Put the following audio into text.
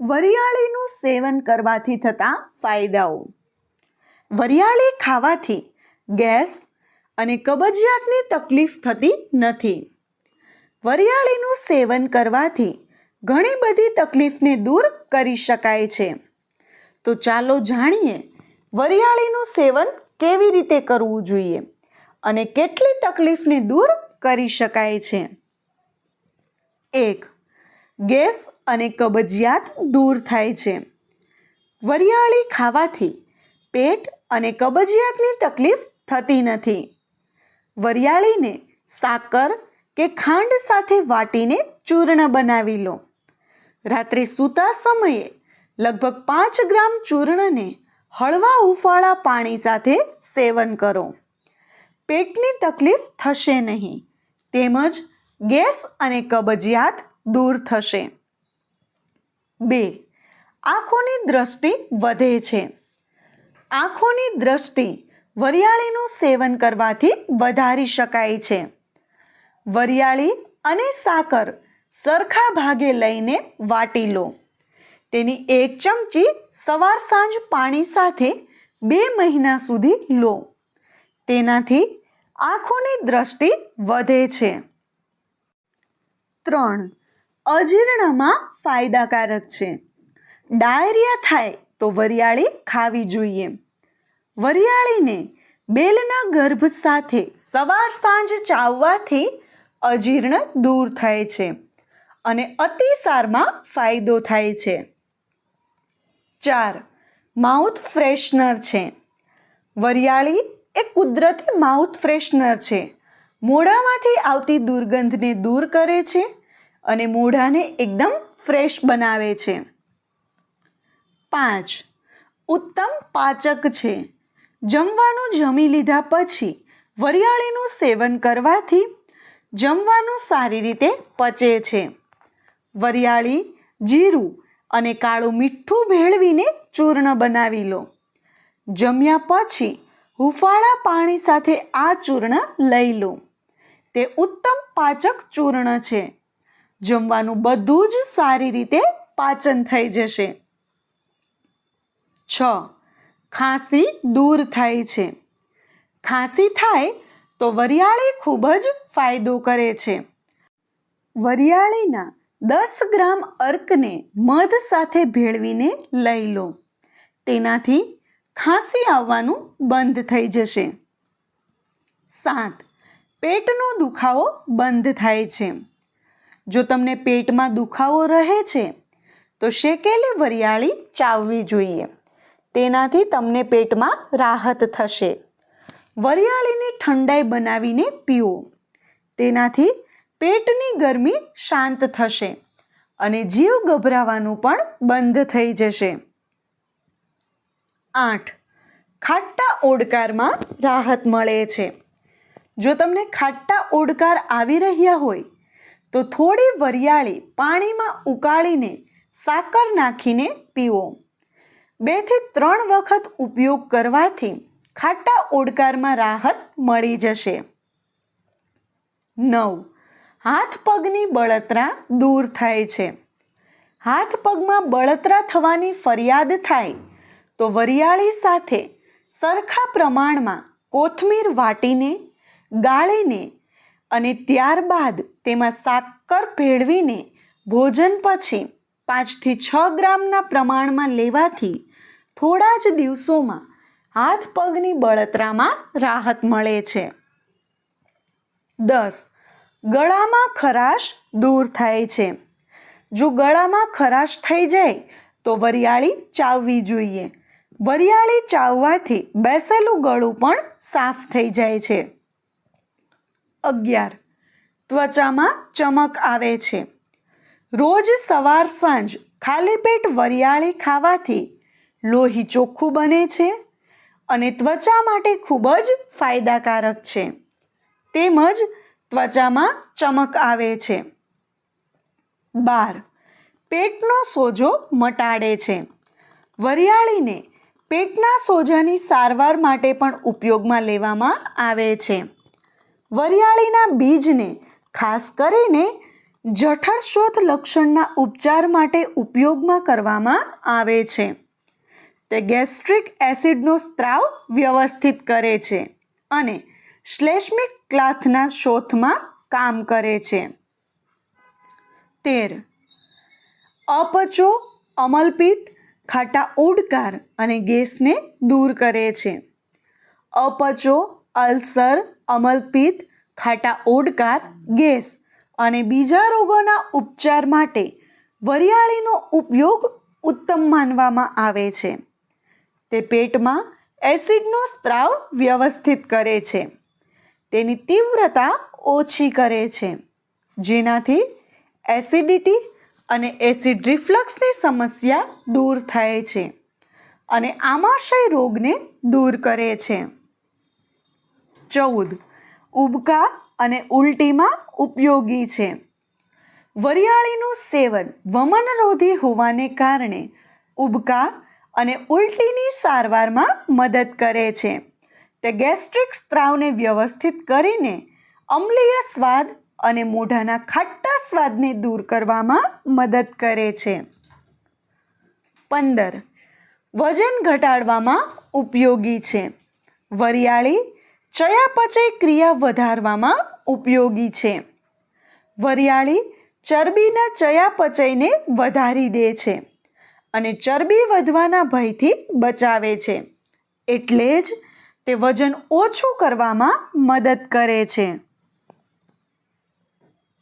વરિયાળીનું સેવન કરવાથી થતા ફાયદાઓ. વરિયાળી ખાવાથી ગેસ અને કબજિયાતની તકલીફ થતી નથી. વરિયાળીનું સેવન કરવાથી ઘણી બધી તકલીફને દૂર કરી શકાય છે. તો ચાલો જાણીએ વરિયાળીનું સેવન કેવી રીતે કરવું જોઈએ અને કેટલી તકલીફને દૂર કરી શકાય છે. એક ગેસ અને કબજિયાત દૂર થાય છે. વરિયાળી ખાવાથી પેટ અને કબજિયાતની તકલીફ થતી નથી. વરિયાળીને સાકર કે ખાંડ સાથે વાટીને ચૂર્ણ બનાવી લો. રાત્રે સૂતા સમયે લગભગ પાંચ ગ્રામ ચૂર્ણને હળવા ઉફાળા પાણી સાથે સેવન કરો. પેટની તકલીફ થશે નહીં. તેમજ ગેસ અને કબજિયાત દૂર થશે. બે, આંખોની દ્રષ્ટિ વધે છે. આંખોની દ્રષ્ટિ વરિયાળીનું સેવન કરવાથી વધારી શકાય છે. વરિયાળી અને સાકર સરખા ભાગે લઈને વાટી લો. તેની એક ચમચી સવાર સાંજ પાણી સાથે બે મહિના સુધી લો. તેનાથી આંખોની દ્રષ્ટિ વધે છે. ત્રણ અજીર્ણમાં ફાયદાકારક છે. ડાયરિયા થાય તો વરિયાળી ખાવી જોઈએ. વરિયાળીને બેલના ગર્ભ સાથે સવાર સાંજ ચાવવાથી અજીર્ણ દૂર થાય છે અને અતિસારમાં ફાયદો થાય છે. ચાર, માઉથ ફ્રેશનર છે. વરિયાળી એ કુદરતી માઉથ ફ્રેશનર છે. મોઢામાંથી આવતી દુર્ગંધને દૂર કરે છે અને મોઢાને એકદમ ફ્રેશ બનાવે છે. પાંચ, ઉત્તમ પાચક છે. જમવાનું જમી લીધા પછી વરિયાળીનું સેવન કરવાથી જમવાનું સારી રીતે પચે છે. વરિયાળી, જીરું અને કાળું મીઠું ભેળવીને ચૂર્ણ બનાવી લો. જમ્યા પછી હુફાળા પાણી સાથે આ ચૂર્ણ લઈ લો. તે ઉત્તમ પાચક ચૂર્ણ છે. જમવાનું બધું જ સારી રીતે પાચન થઈ જશે. છ. ખાંસી દૂર થાય છે. ખાંસી થાય તો વરિયાળી ખૂબ જ ફાયદો કરે છે. વરિયાળીના દસ ગ્રામ અર્કને મધ સાથે ભેળવીને લઈ લો. તેનાથી ખાંસી આવવાનું બંધ થઈ જશે. સાત. પેટનો દુખાવો બંધ થાય છે. જો તમને પેટમાં દુખાવો રહે છે, તો શેકેલી વરિયાળી ચાવવી જોઈએ. તેનાથી તમને પેટમાં રાહત થશે. વરિયાળીની ઠંડાઈ બનાવીને પીવો તેનાથી પેટની ગરમી શાંત થશે અને જીવ ગભરાવાનું પણ બંધ થઈ જશે. આઠ. ખાટા ઓડકારમાં રાહત મળે છે. જો તમને ખાટા ઓડકાર આવી રહ્યા હોય તો થોડી વરિયાળી પાણીમાં ઉકાળીને સાકર નાખીને પીવો. બેથી ત્રણ વખત ઉપયોગ કરવાથી ખાટા ઓડકારમાં રાહત મળી જશે. નવ. હાથ પગની બળતરા દૂર થાય છે. હાથ પગમાં બળતરા થવાની ફરિયાદ થાય તો વરિયાળી સાથે સરખા પ્રમાણમાં કોથમીર વાટીને, ગાળીને અને ત્યારબાદ તેમાં સાકર ભેળવીને ભોજન પછી પાંચથી છ ગ્રામના પ્રમાણમાં લેવાથી થોડા જ દિવસોમાં હાથ પગની બળતરામાં રાહત મળે છે. દસ. ગળામાં ખરાશ દૂર થાય છે. જો ગળામાં ખરાશ થઈ જાય તો વરિયાળી ચાવવી જોઈએ. વરિયાળી ચાવવાથી બેસેલું ગળું પણ સાફ થઈ જાય છે. અગિયાર. ત્વચામાં ચમક આવે છે. રોજ સવાર સાંજ ખાલી પેટ વરિયાળી ખાવાથી લોહી ચોખ્ખું બને છે અને ત્વચા માટે ખૂબ જ ફાયદાકારક છે. તેમજ ત્વચામાં ચમક આવે છે. બાર. પેટનો સોજો મટાડે છે. વરિયાળીને પેટના સોજાની સારવાર માટે પણ ઉપયોગમાં લેવામાં આવે છે. વરિયાળીના બીજને, ખાસ કરીને જઠરશોથ લક્ષણના ઉપચાર માટે ઉપયોગમાં કરવામાં આવે છે. તે ગેસ્ટ્રિક એસિડનો સ્ત્રાવ વ્યવસ્થિત કરે છે અને શ્લેષ્મિક ક્લાથના શોથમાં કામ કરે છે. તેર. અપચો અમલપિત ખાટા ઉડકાર અને ગેસને દૂર કરે છે. અપચો, અલ્સર અમલપિત્ત ખાટા ઓડકાર, ગેસ અને બીજા રોગોના ઉપચાર માટે વરિયાળીનો ઉપયોગ ઉત્તમ માનવામાં આવે છે. તે પેટમાં એસિડનો સ્ત્રાવ વ્યવસ્થિત કરે છે. તેની તીવ્રતા ઓછી કરે છે. જેનાથી એસિડિટી અને એસિડ રિફ્લક્સની સમસ્યા દૂર થાય છે અને આમાશય રોગને દૂર કરે છે. ચૌદ. ઉબકા અને ઉલટીમાં ઉપયોગી છે. વરિયાળીનું સેવન વમનરોધી હોવાને કારણે ઉબકા અને ઉલટીની સારવારમાં મદદ કરે છે. તે ગેસ્ટ્રિક સ્ત્રાવને વ્યવસ્થિત કરીને અમ્લીય સ્વાદ અને મોઢાના ખાટા સ્વાદને દૂર કરવામાં મદદ કરે છે. પંદર. વજન ઘટાડવામાં ઉપયોગી છે. વરિયાળી ચયાપચય ક્રિયા વધારવામાં ઉપયોગી છે. વરિયાળી ચરબીના ચયાપચયને વધારી દે છે અને ચરબી વધવાના ભયથી બચાવે છે. એટલે જ તે વજન ઓછું કરવામાં મદદ કરે છે.